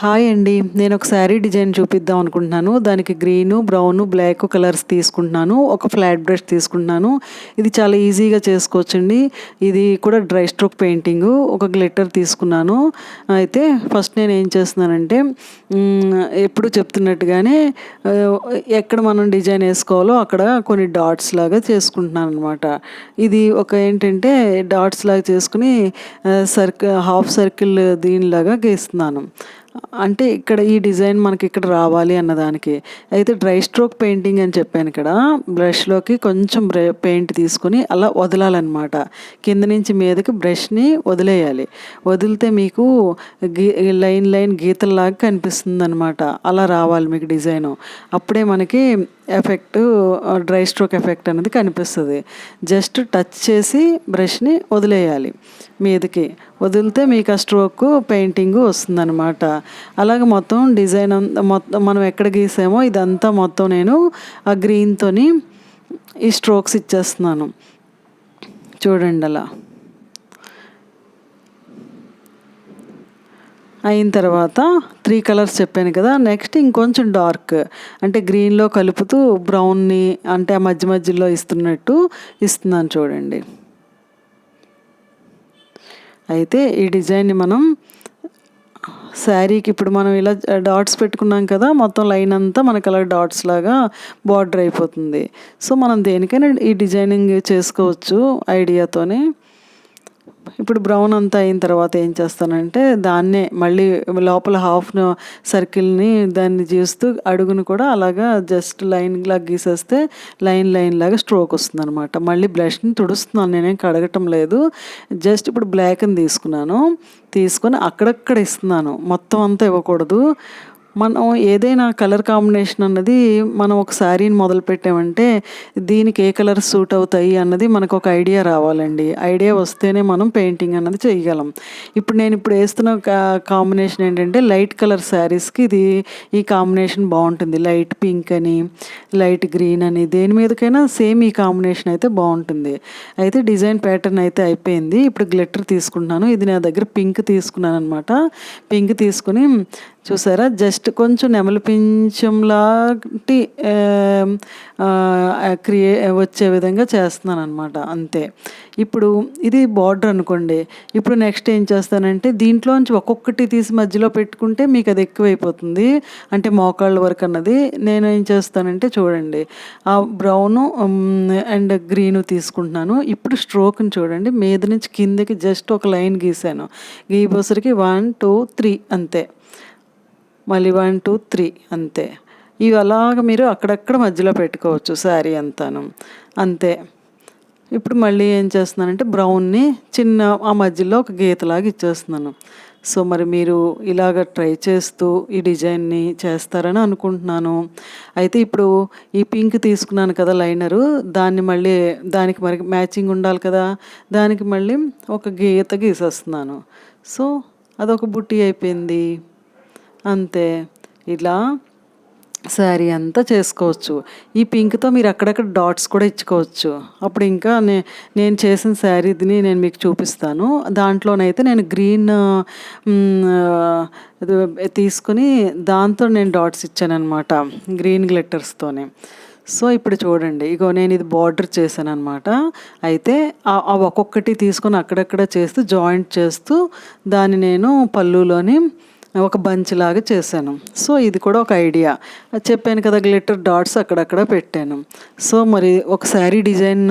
Hi అండి. నేను ఒక శారీ డిజైన్ చూపిద్దాం అనుకుంటున్నాను. దానికి గ్రీను బ్రౌను బ్లాక్ కలర్స్ తీసుకుంటున్నాను. ఒక ఫ్లాట్ బ్రష్ తీసుకుంటున్నాను. ఇది చాలా ఈజీగా చేసుకోవచ్చండి. ఇది కూడా డ్రై స్ట్రోక్ పెయింటింగ్. ఒక గ్లిట్టర్ తీసుకున్నాను. అయితే ఫస్ట్ నేను ఏం చేస్తున్నానంటే ఎప్పుడు చెప్తున్నట్టుగానే ఎక్కడ మనం డిజైన్ వేసుకోవాలో అక్కడ కొన్ని డాట్స్ లాగా చేసుకుంటున్నాను అనమాట ఇది ఒక ఏంటంటే డాట్స్ లాగా చేసుకుని సర్కిల్ హాఫ్ సర్కిల్ దీనిలాగా గీస్తున్నాను. అంటే ఇక్కడ ఈ డిజైన్ మనకి ఇక్కడ రావాలి అన్నదానికి. అయితే డ్రై స్ట్రోక్ పెయింటింగ్ అని చెప్పాను ఇక్కడ బ్రష్లోకి కొంచెం పెయింట్ తీసుకొని అలా వదలాలన్నమాట. కింద నుంచి మీదకి బ్రష్ని వదిలేయాలి. వదిలితే మీకు గీ లైన్ లైన్ గీతల్లాగా కనిపిస్తుంది అనమాట అలా రావాలి మీకు డిజైను. అప్పుడే మనకి ఎఫెక్ట్ డ్రై స్ట్రోక్ ఎఫెక్ట్ అనేది కనిపిస్తుంది. జస్ట్ టచ్ చేసి బ్రష్ని వదిలేయాలి మీదకి. వదిలితే మీకు ఆ స్ట్రోక్ పెయింటింగ్ వస్తుందన్నమాట. అలాగే మొత్తం డిజైన్ మొత్తం మనం ఎక్కడ గీసామో ఇదంతా మొత్తం నేను ఆ గ్రీన్తోని ఈ స్ట్రోక్స్ ఇచ్చేస్తున్నాను. చూడండి అలా. అయిన తర్వాత త్రీ కలర్స్ చెప్పాను కదా నెక్స్ట్ ఇంకొంచెం డార్క్ అంటే గ్రీన్లో కలుపుతూ బ్రౌన్ని అంటే ఆ మధ్య మధ్యలో ఇస్తున్నట్టు ఇస్తున్నాను చూడండి. అయితే ఈ డిజైన్ని మనం శారీకి ఇప్పుడు మనం ఇలా డాట్స్ పెట్టుకున్నాం కదా మొత్తం లైన్ అంతా మనకి అలా డాట్స్ లాగా బార్డర్ అయిపోతుంది. సో మనం దేనికైనా ఈ డిజైనింగ్ చేసుకోవచ్చు ఐడియాతోనే. ఇప్పుడు బ్రౌన్ అంతా అయిన తర్వాత ఏం చేస్తానంటే దాన్నే మళ్ళీ లోపల హాఫ్ సర్కిల్ని దాన్ని చేస్తూ అడుగును కూడా అలాగా జస్ట్ లైన్ లాగా గీసేస్తే లైన్ లైన్ లాగా స్ట్రోక్ వస్తుంది అనమాట మళ్ళీ బ్లష్ని తుడుస్తున్నాను నేనేం కడగటం లేదు. జస్ట్ ఇప్పుడు బ్లాక్ని తీసుకున్నాను. తీసుకొని అక్కడక్కడ ఇస్తున్నాను. మొత్తం అంతా ఇవ్వకూడదు. మనం ఏదైనా కలర్ కాంబినేషన్ అన్నది మనం ఒక శారీని మొదలు పెట్టామంటే దీనికి ఏ కలర్ సూట్ అవుతాయి అన్నది మనకు ఒక ఐడియా రావాలండి. ఐడియా వస్తేనే మనం పెయింటింగ్ అన్నది చేయగలం. ఇప్పుడు నేను ఇప్పుడు వేస్తున్న కాంబినేషన్ ఏంటంటే లైట్ కలర్ శారీస్కి ఇది ఈ కాంబినేషన్ బాగుంటుంది. లైట్ పింక్ అని లైట్ గ్రీన్ అని దేని మీదకైనా సేమ్ ఈ కాంబినేషన్ అయితే బాగుంటుంది. అయితే డిజైన్ ప్యాటర్న్ అయితే అయిపోయింది. ఇప్పుడు గ్లిటర్ తీసుకుంటున్నాను. ఇది నా దగ్గర పింక్ తీసుకున్నాను అనమాట పింక్ తీసుకుని చూసారా? జస్ట్ కొంచెం నెమలి పింఛంలాంటి క్రియే వచ్చే విధంగా చేస్తున్నాను అనమాట అంతే. ఇప్పుడు ఇది బార్డర్ అనుకోండి. ఇప్పుడు నెక్స్ట్ ఏం చేస్తానంటే దీంట్లోంచి ఒక్కొక్కటి తీసి మధ్యలో పెట్టుకుంటే మీకు అది ఎక్కువైపోతుంది. అంటే మోకాళ్ళ వరకు అన్నది. నేను ఏం చేస్తానంటే చూడండి. ఆ బ్రౌను అండ్ గ్రీను తీసుకుంటున్నాను. ఇప్పుడు స్ట్రోక్ని చూడండి. మీద నుంచి కిందకి జస్ట్ ఒక లైన్ గీసాను. గీపోసరికి వన్ టూ త్రీ అంతే. మళ్ళీ వన్ టూ త్రీ అంతే. ఇవి అలాగ మీరు అక్కడక్కడ మధ్యలో పెట్టుకోవచ్చు శారీ అంతాను. అంతే. ఇప్పుడు మళ్ళీ ఏం చేస్తున్నానంటే బ్రౌన్ని చిన్న ఆ మధ్యలో ఒక గీతలాగా ఇచ్చేస్తున్నాను. సో మరి మీరు ఇలాగ ట్రై చేస్తూ ఈ డిజైన్ని చేస్తారని అనుకుంటున్నాను. అయితే ఇప్పుడు ఈ పింక్ తీసుకున్నాను కదా లైనరు దాన్ని మళ్ళీ దానికి మరి మ్యాచింగ్ ఉండాలి కదా దానికి మళ్ళీ ఒక గీత గీసేస్తున్నాను. సో అదొక బుట్టి అయిపోయింది. అంతే. ఇలా శారీ అంతా చేసుకోవచ్చు. ఈ పింక్తో మీరు అక్కడక్కడ డాట్స్ కూడా ఇచ్చుకోవచ్చు. అప్పుడు ఇంకా నే నేను చేసిన శారీని నేను మీకు చూపిస్తాను. దాంట్లోనైతే నేను గ్రీన్ తీసుకుని దాంతో నేను డాట్స్ ఇచ్చానమాట గ్రీన్ గ్లిట్టర్స్తోనే. సో ఇప్పుడు చూడండి. ఇగో నేను ఇది బార్డర్ చేశాను అనమాట అయితే ఒక్కొక్కటి తీసుకొని అక్కడక్కడ చేస్తూ జాయింట్ చేస్తూ దాన్ని నేను పళ్ళులోని ఒక బంచ్ లాగా చేశాను. సో ఇది కూడా ఒక ఐడియా. చెప్పాను కదా గ్లిటర్ డాట్స్ అక్కడక్కడ పెట్టాను. సో మరి ఒక శారీ డిజైన్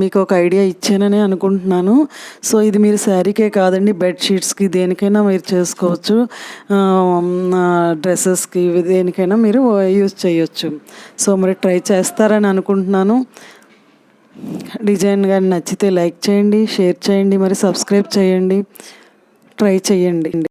మీకు ఒక ఐడియా ఇచ్చానని అనుకుంటున్నాను. సో ఇది మీరు శారీకే కాదండి బెడ్షీట్స్కి దేనికైనా మీరు చేసుకోవచ్చు. డ్రెస్సెస్కి దేనికైనా మీరు యూజ్ చేయొచ్చు. సో మరి ట్రై చేస్తారని అనుకుంటున్నాను. డిజైన్ కానీ నచ్చితే లైక్ చేయండి షేర్ చేయండి మరి సబ్స్క్రైబ్ చేయండి. ట్రై చేయండి.